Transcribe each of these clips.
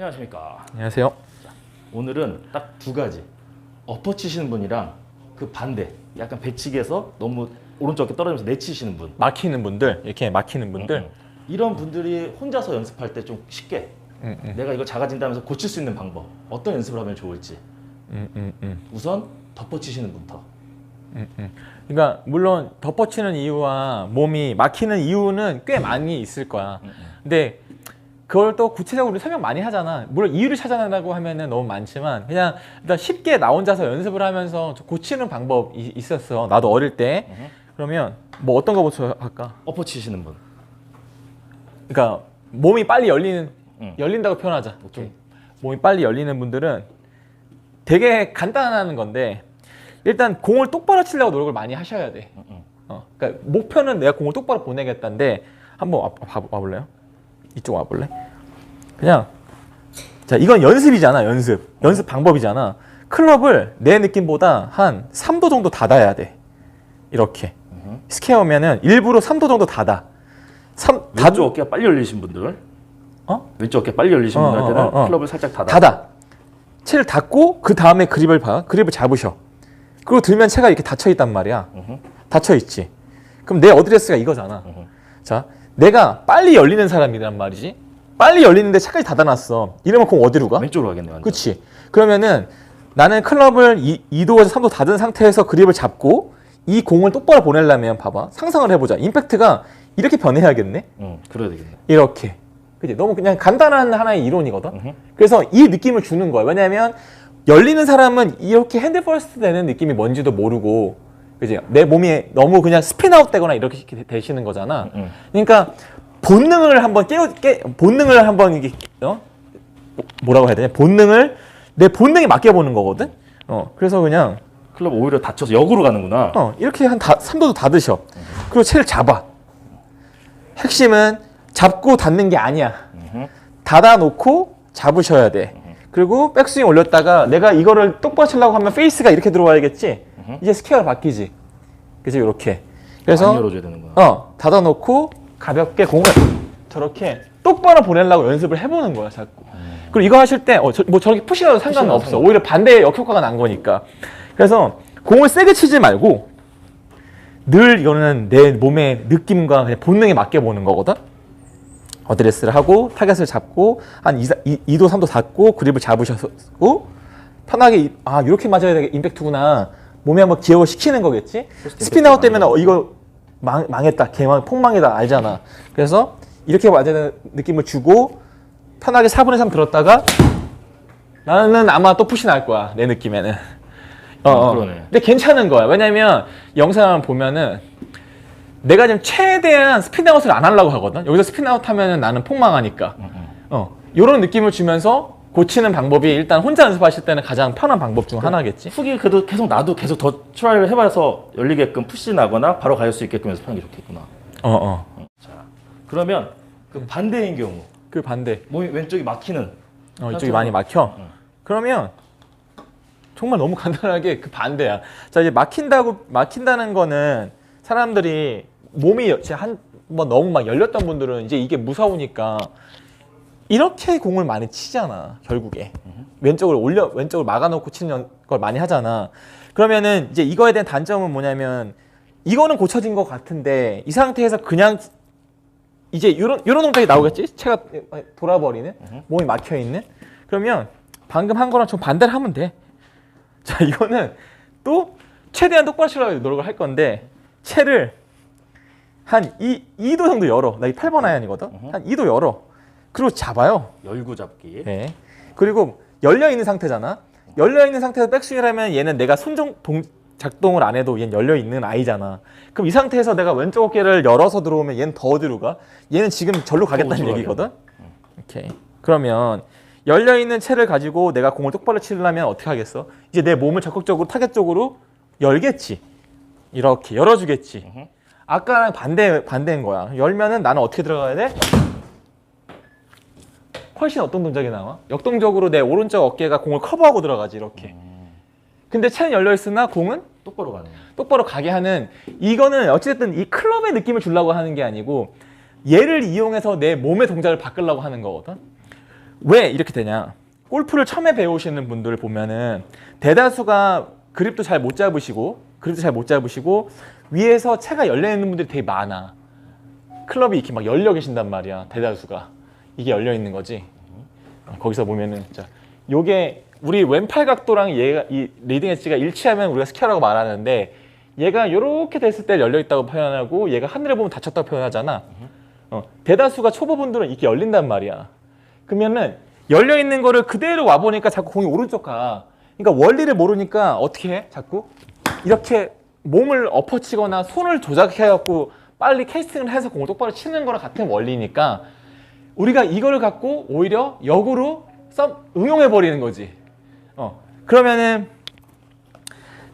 안녕하십니까. 안녕하세요. 오늘은 딱 두 가지. 엎어 치시는 분이랑 그 반대. 약간 배치기에서 너무 오른쪽 어깨 떨어지면서 내치시는 분. 막히는 분들, 이렇게 막히는 분들. 음, 음. 이런 분들이 혼자서 연습할 때 좀 쉽게 음, 음, 내가 이거 작아진다면서 고칠 수 있는 방법. 어떤 연습을 하면 좋을지. 음, 음, 음, 우선 덮어 치시는 분부터. 음, 음. 그러니까 물론 덮어치는 이유와 몸이 막히는 이유는 꽤 많이 있을 거야. 음, 음. 근데 그걸 또 구체적으로 설명 많이 하잖아. 물론 이유를 찾아낸다고 하면은 너무 많지만 그냥 일단 쉽게 나 혼자서 연습을 하면서 고치는 방법이 있었어. 나도 어릴 때. 음. 그러면 뭐 어떤 거부터 할까? 엎어 치시는 분. 그러니까 몸이 빨리 열리는 음. 열린다고 표현하자. 오케이. 좀 몸이 빨리 열리는 분들은 되게 간단한 건데 일단 공을 똑바로 치려고 노력을 많이 하셔야 돼. 음, 음. 어, 그러니까 목표는 내가 공을 똑바로 보내겠다인데 한번 와, 와, 와볼래요? 이쪽 와볼래? 그냥 자 이건 연습이잖아 연습 연습 방법이잖아 클럽을 내 느낌보다 한 3도 정도 닫아야 돼 이렇게 음. 스퀘어면은 일부러 3도 정도 닫아 3 왼쪽 어깨가 빨리 열리신 분들. 어? 왼쪽 어깨 빨리 열리신 어, 분들한테는 어, 어, 어. 클럽을 살짝 닫아. 닫아 채를 닫고 그 다음에 그립을 봐 그립을 잡으셔 그리고 들면 채가 이렇게 닫혀 있단 말이야 음, 닫혀 있지 그럼 내 어드레스가 이거잖아 음. 자, 내가 빨리 열리는 사람이란 말이지. 빨리 열리는데 차까지 닫아놨어. 이러면 공 어디로 가? 왼쪽으로 가겠네. 완전. 그치. 그러면은 나는 클럽을 2, 2도에서 3도 닫은 상태에서 그립을 잡고 이 공을 똑바로 보내려면 봐봐. 상상을 해보자. 임팩트가 이렇게 변해야겠네? 응, 그래야 되겠네. 이렇게. 그지? 너무 그냥 간단한 하나의 이론이거든? 음흠. 그래서 이 느낌을 주는 거야. 왜냐면 열리는 사람은 이렇게 핸드 퍼스트 되는 느낌이 뭔지도 모르고 그지? 내 몸이 너무 그냥 스피나웃 되거나 이렇게 되- 되시는 거잖아. 응. 그러니까 본능을 한번 깨워 깨 본능을 한번 이게 어? 뭐라고 해야 되냐? 본능을 내 본능에 맡겨 보는 거거든. 어. 그래서 그냥 클럽 오히려 다쳐서 역으로 가는구나. 어, 이렇게 한 다, 3도도 닫으셔. 그리고 채를 잡아. 핵심은 잡고 닫는 게 아니야. 닫아 놓고 잡으셔야 돼. 그리고 백스윙 올렸다가 내가 이거를 똑바로 치려고 하면 페이스가 이렇게 들어와야겠지. 이제 스퀘어가 바뀌지. 그죠? 이렇게. 그래서 열어줘야 되는구나. 어, 닫아 놓고 가볍게 공을 저렇게 똑바로 보내려고 연습을 해보는 거야, 자꾸. 그리고 이거 하실 때, 어, 저, 뭐 저렇게 푸시라도 상관은 푸시라도 없어. 상관. 오히려 반대의 역효과가 난 거니까. 그래서 공을 세게 치지 말고 늘 이거는 내 몸의 느낌과 그냥 본능에 맡겨 보는 거거든. 어드레스를 하고 타겟을 잡고 한 2, 2도 3도 닫고 그립을 잡으셨고 편하게 이- 아 이렇게 맞아야 되 임팩트구나 몸에 한번 기억을 시키는 거겠지 스피나웃 때문에 어, 이거 망, 망했다 개망 폭망이다 알잖아 그래서 이렇게 되는 느낌을 주고 편하게 4분의 3 들었다가 나는 아마 또 푸시 날 거야 내 느낌에는 어, 어. 그러네. 근데 괜찮은 거야 왜냐면 영상을 보면은 내가 지금 최대한 스피드아웃을 안 하려고 하거든. 여기서 스피드아웃 하면은 나는 폭망하니까. 어. 요런 느낌을 주면서 고치는 방법이 일단 혼자 연습하실 때는 가장 편한 방법 중 하나겠지. 훅이 그래도 계속 나도 계속 더 트라이를 해봐서 열리게끔 푸시 나거나 바로 갈 수 있게끔 연습하는 게 좋겠구나. 어, 어. 자, 그러면 그 반대인 경우 그 반대. 몸이 왼쪽이 막히는 어, 이쪽이. 많이 막혀. 응. 그러면 정말 너무 간단하게 그 반대야. 자, 이제 막힌다고 막힌다는 거는 사람들이 몸이 한뭐 너무 막 열렸던 분들은 이제 이게 무서우니까 이렇게 공을 많이 치잖아. 결국에 왼쪽을 올려 왼쪽을 막아놓고 치는 걸 많이 하잖아. 그러면은 이제 이거에 대한 단점은 뭐냐면 이거는 고쳐진 것 같은데 이 상태에서 그냥 이제 이런 이런 동작이 나오겠지? 채가 돌아버리는 몸이 막혀 있는. 그러면 방금 한 거랑 좀 반대를 하면 돼. 자 이거는 또 최대한 똑바로 치려고 노력을 할 건데 채를 한 2, 2도 정도 열어. 나 이 8번 아이언이거든. 한 2도 열어. 그리고 잡아요. 열고 잡기. 네. 그리고 열려 있는 상태잖아. 열려 있는 상태에서 백스윙을 하면 얘는 내가 손정 동, 작동을 안 해도 얘는 열려 있는 아이잖아. 그럼 이 상태에서 내가 왼쪽 어깨를 열어서 들어오면 얘는 더 어디로 가? 얘는 지금 절로 가겠다는 얘기거든. 오케이. 그러면 열려 있는 채를 가지고 내가 공을 똑바로 치려면 어떻게 하겠어? 이제 내 몸을 적극적으로 타겟 쪽으로 열겠지. 이렇게 열어주겠지. 아까랑 반대 반대인 거야. 열면은 나는 어떻게 들어가야 돼? 훨씬 어떤 동작이 나와? 역동적으로 내 오른쪽 어깨가 공을 커버하고 들어가지 이렇게. 음, 근데 채는 열려 있으나 공은 똑바로 가는. 똑바로 가게 하는 이거는 어찌됐든 이 클럽의 느낌을 주려고 하는 게 아니고 얘를 이용해서 내 몸의 동작을 바꾸려고 하는 거거든. 왜 이렇게 되냐? 골프를 처음에 배우시는 분들을 보면은 대다수가 그립도 잘 못 잡으시고 그립도 잘 못 잡으시고 위에서 채가 열려 있는 분들이 되게 많아. 클럽이 이렇게 막 열려 계신단 말이야. 대다수가 이게 열려 있는 거지. 어, 거기서 보면은 자, 요게 우리 왼팔 각도랑 얘가 이 리딩 엣지가 일치하면 우리가 스퀘어라고 말하는데 얘가 이렇게 됐을 때 열려 있다고 표현하고 얘가 하늘을 보면 닫혔다고 표현하잖아. 어, 대다수가 초보분들은 이렇게 열린단 말이야. 그러면은 열려 있는 거를 그대로 와 보니까 자꾸 공이 오른쪽 가. 그러니까 원리를 모르니까 어떻게 해? 자꾸 이렇게 몸을 엎어치거나 손을 조작해 갖고 빨리 캐스팅을 해서 공을 똑바로 치는 거랑 같은 원리니까 우리가 이거를 갖고 오히려 역으로 썸 응용해 버리는 거지. 어. 그러면은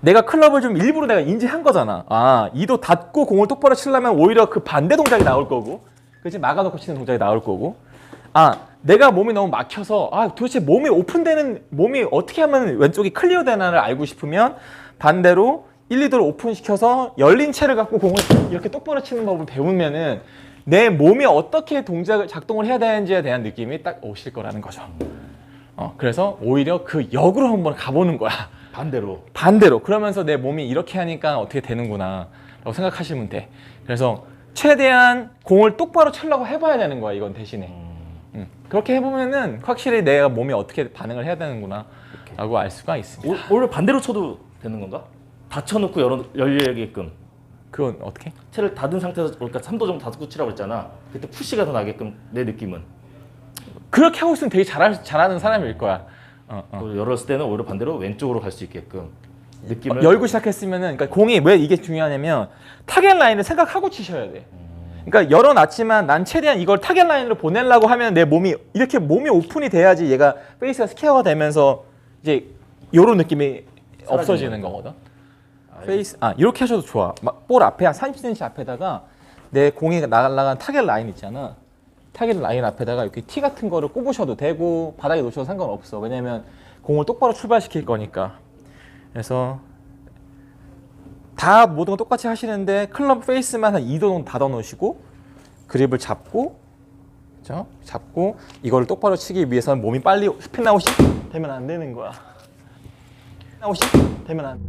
내가 클럽을 좀 일부러 내가 인지한 거잖아. 아, 이도 닫고 공을 똑바로 치려면 오히려 그 반대 동작이 나올 거고. 그지 막아놓고 치는 동작이 나올 거고. 아, 내가 몸이 너무 막혀서 아, 도대체 몸이 오픈되는 몸이 어떻게 하면 왼쪽이 클리어 되나를 알고 싶으면 반대로 1, 2도를 오픈시켜서 열린 채를 갖고 공을 이렇게 똑바로 치는 법을 배우면은 내 몸이 어떻게 동작을 작동을 해야 되는지에 대한 느낌이 딱 오실 거라는 거죠. 어, 그래서 오히려 그 역으로 한번 가보는 거야. 반대로 반대로 그러면서 내 몸이 이렇게 하니까 어떻게 되는구나 라고 생각하시면 돼 그래서 최대한 공을 똑바로 치려고 해봐야 되는 거야 이건 대신에 음. 그렇게 해보면은 확실히 내가 몸이 어떻게 반응을 해야 되는구나 라고 알 수가 있습니다 오- 오히려 반대로 쳐도 되는 건가? 닫혀놓고 열어, 열리게끔 그건 어떻게? 채를 닫은 상태에서 그러니까 3도 정도 닫고 치라고 했잖아 그때 푸시가 더 나게끔 내 느낌은 그렇게 하고 있으면 되게 잘할, 잘하는 사람일 거야 어, 어. 열었을 때는 오히려 반대로 왼쪽으로 갈 수 있게끔 느낌을 어, 열고 시작했으면은 그러니까 공이 왜 이게 중요하냐면 타겟 라인을 생각하고 치셔야 돼. 그러니까 열어놨지만 난 최대한 이걸 타겟 라인으로 보내려고 하면 내 몸이 이렇게 몸이 오픈이 돼야지 얘가 페이스가 스퀘어가 되면서 이제 요런 느낌이 없어지는 거거든. 페이스 아 이렇게 하셔도 좋아. 막 볼 앞에 한 30cm 앞에다가 내 공이 나간 타겟 라인 있잖아. 타겟 라인 앞에다가 이렇게 티 같은 거를 꼽으셔도 되고 바닥에 놓으셔도 상관없어. 왜냐면 공을 똑바로 출발시킬 거니까. 그래서 다 모든 거 똑같이 하시는데 클럽 페이스만 한 2도 정도 닫아 놓으시고 그립을 잡고 그죠? 잡고 이거를 똑바로 치기 위해서는 몸이 빨리 스핀 아웃이 되면 안 되는 거야. 아웃이 되면 안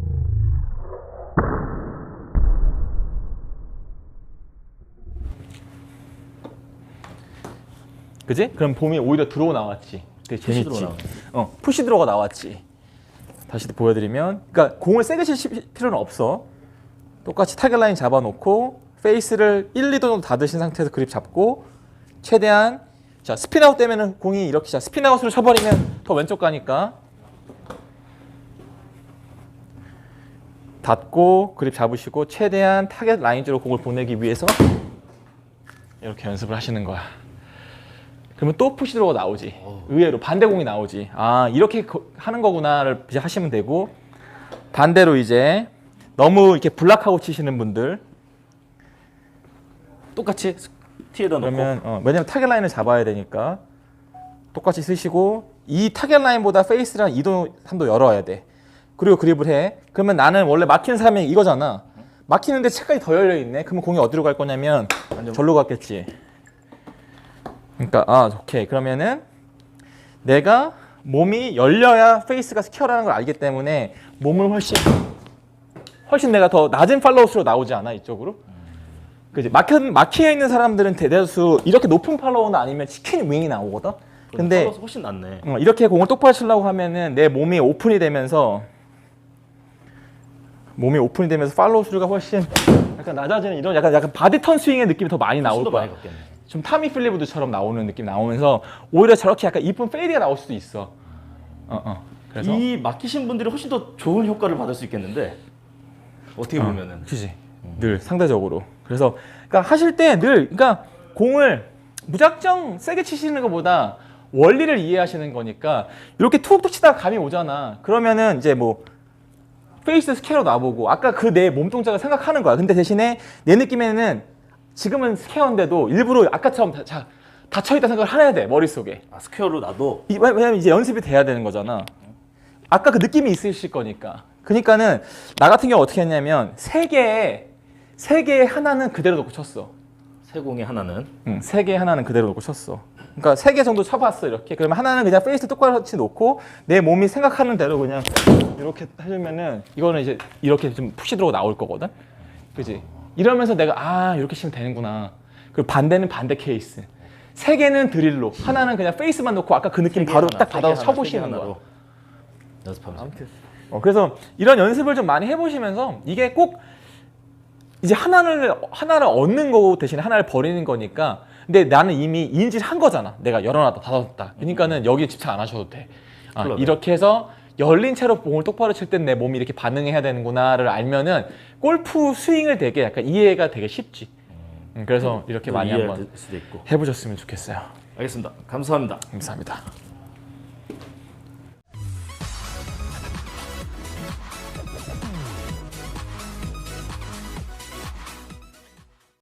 그지? 그럼 봄이 오히려 들어오 나왔지. 되게 푸시 재밌지. 들어오 나오네. 어, 푸시 들어가 나왔지. 다시 보여드리면, 그러니까 공을 세게 칠 필요는 없어. 똑같이 타겟 라인 잡아놓고 페이스를 1, 2도 정도 닫으신 상태에서 그립 잡고 최대한 자 스피나웃 되면은 공이 이렇게 자 스피나웃으로 쳐버리면 더 왼쪽 가니까 닫고 그립 잡으시고 최대한 타겟 라인 쪽으로 공을 보내기 위해서 이렇게 연습을 하시는 거야. 그러면 또 푸시 들어가 나오지. 의외로 반대 공이 나오지. 아 이렇게 거- 하는 거구나를 이제 하시면 되고 반대로 이제 너무 이렇게 블락하고 치시는 분들 똑같이 티에다 그러면 어, 왜냐면 타겟 라인을 잡아야 되니까 똑같이 쓰시고 이 타겟 라인보다 페이스랑 2도 3도 열어야 돼. 그리고 그립을 해. 그러면 나는 원래 막히는 사람이 이거잖아. 막히는데 채까지 더 열려 있네. 그러면 공이 어디로 갈 거냐면 절로 갔겠지. 그러니까 아 오케이 그러면은 내가 몸이 열려야 페이스가 스퀘어라는 걸 알기 때문에 몸을 훨씬 훨씬 내가 더 낮은 팔로우스로 나오지 않아 이쪽으로. 그지 막혀 막혀 있는 사람들은 대다수 이렇게 높은 팔로우는 아니면 치킨 윙이 나오거든. 근데 훨씬 낫네 어, 이렇게 공을 똑바로 치려고 하면은 내 몸이 오픈이 되면서 몸이 오픈이 되면서 팔로우 수가 훨씬 약간 낮아지는 이런 약간 약간 바디 턴 스윙의 느낌이 더 많이 나올 거야. 많이 좀 타미 필리브드처럼 나오는 느낌 나오면서 오히려 저렇게 약간 이쁜 페이드가 나올 수도 있어. 어 어. 그래서 이 막히신 분들이 훨씬 더 좋은 효과를 받을 수 있겠는데 어떻게 어, 보면은 그지. 늘 상대적으로. 그래서 그러니까 하실 때 늘 그러니까 공을 무작정 세게 치시는 것보다 원리를 이해하시는 거니까 이렇게 툭툭 치다가 감이 오잖아. 그러면은 이제 뭐 페이스 스퀘어 놔보고 아까 그 내 몸 동작을 생각하는 거야. 근데 대신에 내 느낌에는 지금은 스퀘어인데도 일부러 아까처럼 다, 자, 닫혀있다 생각을 해야 돼 머릿속에. 아, 스퀘어로 놔도 이- 왜- 왜냐면 이제 연습이 돼야 되는 거잖아. 아까 그 느낌이 있으실 거니까. 그러니까는 나 같은 경우 어떻게 했냐면 세 개에 세 개에 하나는 그대로 놓고 쳤어. 세 공에 하나는 응, 세 개에 하나는 그대로 놓고 쳤어. 그러니까 세 개 정도 쳐봤어 이렇게. 그러면 하나는 그냥 페이스 똑같이 놓고 내 몸이 생각하는 대로 그냥 이렇게 해주면은 이거는 이제 이렇게 좀 푹시 들어고 나올 거거든. 그지? 이러면서 내가 아 이렇게 치면 되는구나. 그리고 반대는 반대 케이스. 세 개는 드릴로, 하나는 그냥 페이스만 놓고 아까 그 느낌 바로 딱 받아서 쳐보시는 거야. 연습하면서. 아무튼 어, 그래서 이런 연습을 좀 많이 해보시면서 이게 꼭 이제 하나를 하나를 얻는 거 대신 하나를 버리는 거니까 근데 나는 이미 인지를 한 거잖아 내가 열어놨다 닫아놨다 그러니까는 여기에 집착 안 하셔도 돼 아. 이렇게 해서 열린 채로 공을 똑바로 칠 땐 내 몸이 이렇게 반응해야 되는구나를 알면은 골프 스윙을 되게 약간 이해가 되게 쉽지 음, 그래서 이렇게 많이 한번. 해보셨으면 좋겠어요 알겠습니다. 감사합니다. 감사합니다